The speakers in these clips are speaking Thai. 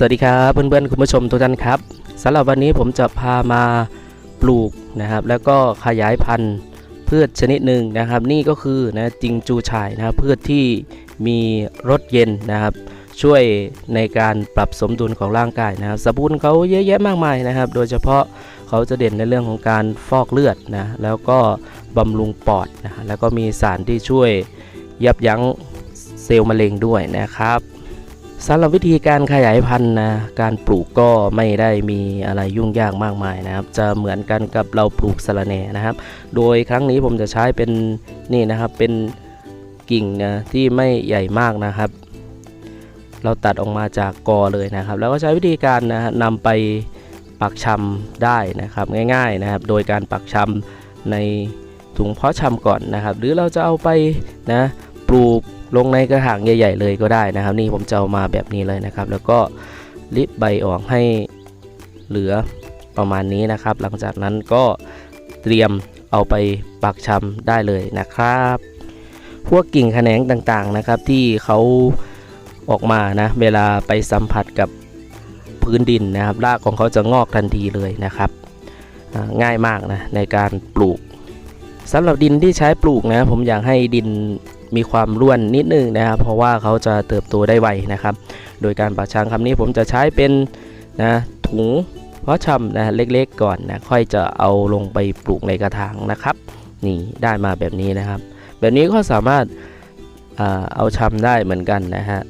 สวัสดีครับเพื่อนๆคุณผู้ชมทุกท่านครับสำหรับวันนี้ผมจะพามาปลูกนะครับ แล้วก็ขยายพันธุ์พืชชนิดหนึ่งนะครับ นี่ก็คือนะจิงจูฉ่ายนะครับพืชที่มีรสเย็นนะครับ ช่วยในการปรับสมดุลของร่างกายนะครับสรรพคุณเขาเยอะแยะมากมายนะครับ โดยเฉพาะเขาจะเด่นในเรื่องของการฟอกเลือดนะแล้วก็บำรุงปอดนะแล้วก็มีสารที่ช่วยยับยั้งเซลล์มะเร็งด้วยนะครับ สำหรับวิธีการขยายพันธุ์นะการปลูกก็ไม่ได้มีอะไรยุ่งยากมากมายนะครับ จะเหมือนกันกับเราปลูกสะระแหน่นะครับ โดยครั้งนี้ผมจะใช้เป็นนี่นะครับเป็นกิ่งนะที่ไม่ใหญ่มากนะครับ เราตัดออกมาจากกอเลยนะครับ แล้วก็ใช้วิธีการนะนำไปปักชำได้นะครับง่ายๆนะครับ โดยการปักชำในถุงเพาะชำก่อนนะครับ หรือเราจะเอาไปนะ ปลูกลงในกระถางใหญ่ๆเลยก็ได้นะครับ นี่ผมจะเอามาแบบนี้เลยนะครับ แล้วก็ริบใบออกให้เหลือประมาณนี้นะครับ หลังจากนั้นก็เตรียมเอาไปปักชำได้เลยนะครับ พวกกิ่งแขนงต่างๆนะครับ ที่เขาออกมานะเวลาไปสัมผัสกับพื้นดินนะครับ รากของเขาจะงอกทันทีเลยนะครับง่ายมากนะในการปลูกสำหรับดินที่ใช้ปลูกนะ ผมอยากให้ดิน มีความร่วนนิดนึงนะครับ เพราะว่าเขาจะเติบโตได้ไวนะครับ โดยการปักชำคำนี้ผมจะใช้เป็นนะถุงเพาะชำนะเล็กๆก่อนนะค่อยจะเอาลงไปปลูกในกระถางนะครับ นี่ได้มาแบบนี้นะครับ แบบนี้ก็สามารถเอาชำได้เหมือนกันนะฮะ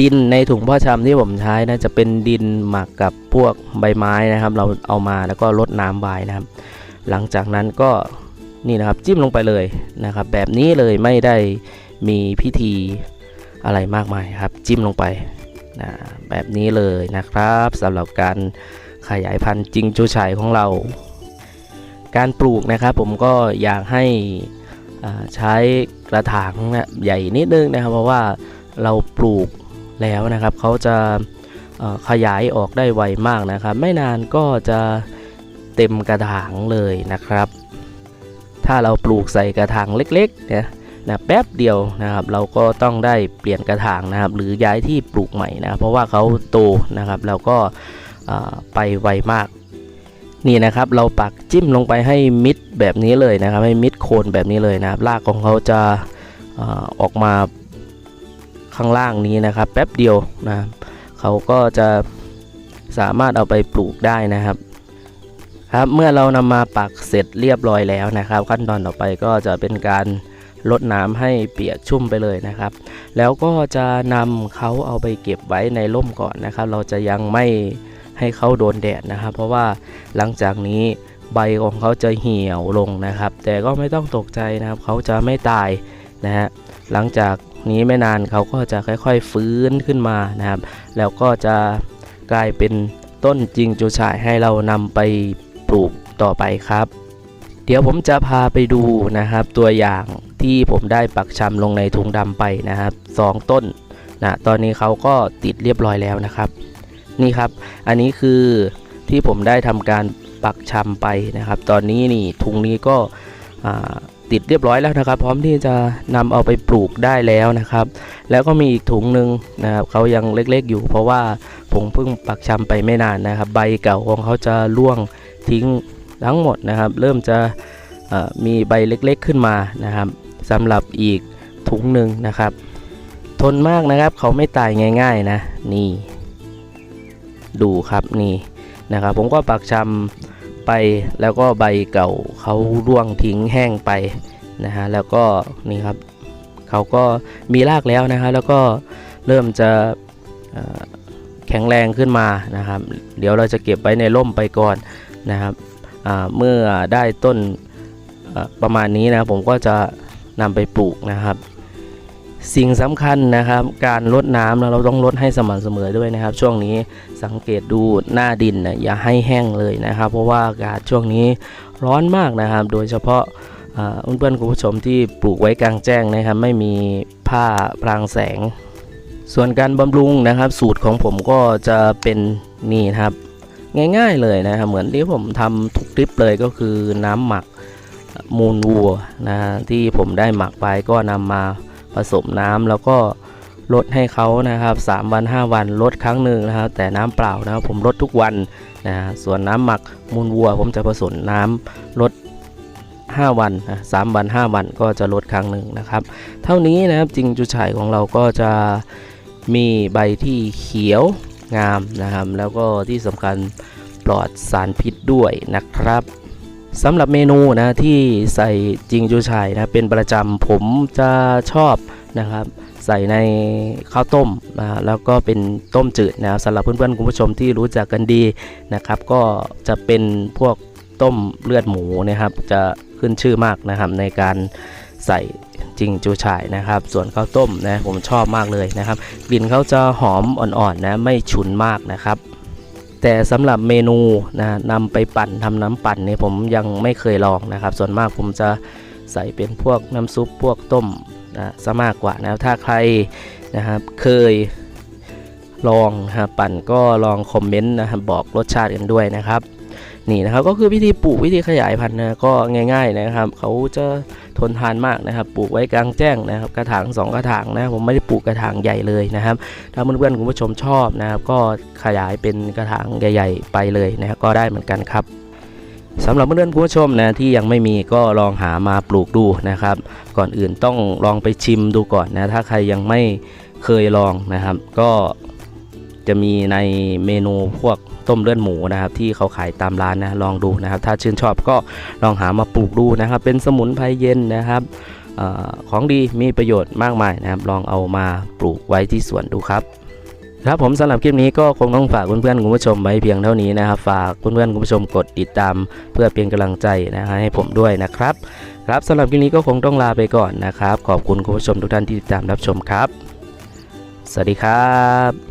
ดินในถุงพาะชำที่ผมใช้นะจะเป็นดินหมักกับพวกใบไม้นะครับ เราเอามาแล้วก็ลดน้ำไว้นะครับ หลังจากนั้นก็ นี่นะครับจิ้มลงไปเลยนะครับ แบบนี้เลยไม่ได้มีพิธีอะไรมากมายครับ จิ้มลงไปนะแบบนี้เลยนะครับสำหรับการขยายพันธุ์จิงจูชัยของเรา การปลูกนะครับ ผมก็อยากให้ใช้กระถางนะใหญ่นิดนึงนะครับ เพราะว่าเราปลูกแล้วนะครับเขาจะขยายออกได้ไวมากนะครับ ไม่นานก็จะเต็มกระถางเลยนะครับ ถ้าเราปลูกใส่กระถางเล็กๆเนี่ยนะแป๊บเดียวนะครับเราก็ต้องได้เปลี่ยนกระถางนะครับ หรือย้ายที่ปลูกใหม่นะเพราะว่าเขาโตนะครับเราก็ไปไวมาก นี่นะครับเราปักจิ้มลงไปให้มิดแบบนี้เลยนะครับ ให้มิดโคนแบบนี้เลยนะครับรากของเขาจะอออกมาข้างล่างนี้นะครับ แป๊บเดียวนะเขาก็จะสามารถเอาไปปลูกได้นะครับ ครับเมื่อเรานำมาปักเสร็จเรียบร้อยแล้วนะครับ ขั้นตอนต่อไปก็จะเป็นการลดน้ำให้เปียกชุ่มไปเลยนะครับ แล้วก็จะนำเขาเอาไปเก็บไว้ในร่มก่อนนะครับ เราจะยังไม่ให้เขาโดนแดดนะครับ เพราะว่าหลังจากนี้ใบของเขาจะเหี่ยวลงนะครับ แต่ก็ไม่ต้องตกใจนะครับ เขาจะไม่ตายนะฮะหลังจากนี้ไม่นานเขาก็จะค่อยๆฟื้นขึ้นมานะครับ แล้วก็จะกลายเป็นต้นจริงจูฉ่ายให้เรานำไป ต่อไปครับ เดี๋ยวผมจะพาไปดูนะครับ ตัวอย่างที่ผมได้ปักชำลงในถุงดำไปนะครับสองต้นนะตอนนี้เขาก็ติดเรียบร้อยแล้วนะครับ นี่ครับ อันนี้คือที่ผมได้ทำการปักชำไปนะครับ ตอนนี้นี่ถุงนี้ก็ติดเรียบร้อยแล้วนะครับ พร้อมที่จะนำเอาไปปลูกได้แล้วนะครับ แล้วก็มีอีกถุงหนึ่งนะครับเขายังเล็กๆอยู่ เพราะว่าผมเพิ่งปักชำไปไม่นานนะครับ ใบเก่าของเขาจะร่วงทิ้ง ทั้งหมดนะครับ เริ่มจะมีใบเล็กๆขึ้นมานะครับสำหรับอีกถุงหนึ่งนะครับ ทนมากนะครับเขาไม่ตายง่าย ๆนะนี่ ดูครับนี่นะครับ ผมก็ปักชำไปแล้วก็ใบเก่าเขาร่วงทิ้งแห้งไปนะฮะแล้วก็นี่ครับเขาก็มีรากแล้วนะฮะแล้วก็เริ่มจะแข็งแรงขึ้นมานะครับ เดี๋ยวเราจะเก็บไว้ในร่มไปก่อนนะครับ เมื่อได้ต้นประมาณนี้นะผมก็จะนำไปปลูกนะครับ สิ่งสำคัญนะครับ การลดน้ำนะเราต้องลดให้สม่ำเสมอด้วยนะครับ ช่วงนี้สังเกตดูหน้าดินนะอย่าให้แห้งเลยนะครับ เพราะว่าอากาศช่วงนี้ร้อนมากนะครับ โดยเฉพาะอ่าเพื่อนๆคุณผู้ชมที่ปลูกไว้กลางแจ้งนะครับ ไม่มีผ้าพรางแสง ส่วนการบำรุงนะครับ สูตรของผมก็จะเป็นนี่นะครับ ง่ายๆเลยนะครับเหมือนที่ผมทำทุกคลิปเลยก็คือน้ำหมักมูลวัวนะที่ผมได้หมักไปก็นำมาผสมน้ำแล้วก็ลดให้เขานะครับ 3 วัน 5 วันลดครั้งหนึ่งนะครับ แต่น้ำเปล่านะครับผมลดทุกวันนะฮะส่วนน้ำหมักมูลวัว ผมจะผสมน้ำลด 5 วันนะสามวัน 5 วันก็จะลดครั้งหนึ่งนะครับ เท่านี้นะครับจริงจุฉายของเราก็จะมีใบที่เขียว งามนะครับ แล้วก็ที่สำคัญปลอดสารพิษด้วยนะครับสำหรับเมนูนะที่ใส่จิงจูฉ่ายนะเป็นประจำผมจะชอบนะครับ ใส่ในข้าวต้มนะแล้วก็เป็นต้มจืดนะครับสำหรับเพื่อนๆคุณผู้ชมที่รู้จักกันดีนะครับ ก็จะเป็นพวกต้มเลือดหมูนะครับ จะขึ้นชื่อมากนะครับในการ ใส่จริงจูฉ่ายนะครับ ส่วนข้าวต้มนะผมชอบมากเลยนะครับ กลิ่นเขาจะหอมอ่อนๆนะไม่ฉุนมากนะครับ แต่สำหรับเมนูนะนำไปปั่นทำน้ำปั่นเนี่ยผมยังไม่เคยลองนะครับ ส่วนมากผมจะใส่เป็นพวกน้ำซุปพวกต้มนะซะมากกว่านะถ้าใครนะครับเคยลองนะครับปั่นก็ลองคอมเมนต์นะครับบอกรสชาติกันด้วยนะครับ นี่นะครับก็คือวิธีปลูกวิธีขยายพันธุ์นะก็ง่าย ๆนะครับเขาจะทนทานมากนะครับ ปลูกไว้กลางแจ้งนะครับกระถางสองกระถางนะผมไม่ได้ปลูกกระถางใหญ่เลยนะครับ ถ้าเพื่อนๆคุณผู้ชมชอบนะครับ ก็ขยายเป็นกระถางใหญ่ ๆ ไปเลยนะครับก็ได้เหมือนกันครับสำหรับเพื่อนๆคุณผู้ชมนะที่ยังไม่มีก็ลองหามาปลูกดูนะครับ ก่อนอื่นต้องลองไปชิมดูก่อนนะถ้าใครยังไม่เคยลองนะครับ ก็ จะมีในเมนูพวกต้มเลือดหมูนะครับ ที่เขาขายตามร้านนะลองดูนะครับ ถ้าชื่นชอบก็ลองหามาปลูกดูนะครับ เป็นสมุนไพรเย็นนะครับอของดีมีประโยชน์มากมายนะครับ ลองเอามาปลูกไว้ที่สวนดูครับครับผมสำหรับคลิปนี้ก็คงต้องฝากเพื่อนๆคุณผู้ชมไว้เพียงเท่านี้นะครับฝากเพื่อนๆคุณผู้ชมกดติดตาม เพื่อเป็นกำลังใจนะฮะให้ผมด้วยนะครับ ครับสำหรับคลิปนี้ก็คงต้องลาไปก่อนนะครับ ขอบคุณคุณผู้ชมทุกท่านที่ติดตามรับชมครับ สวัสดีครับ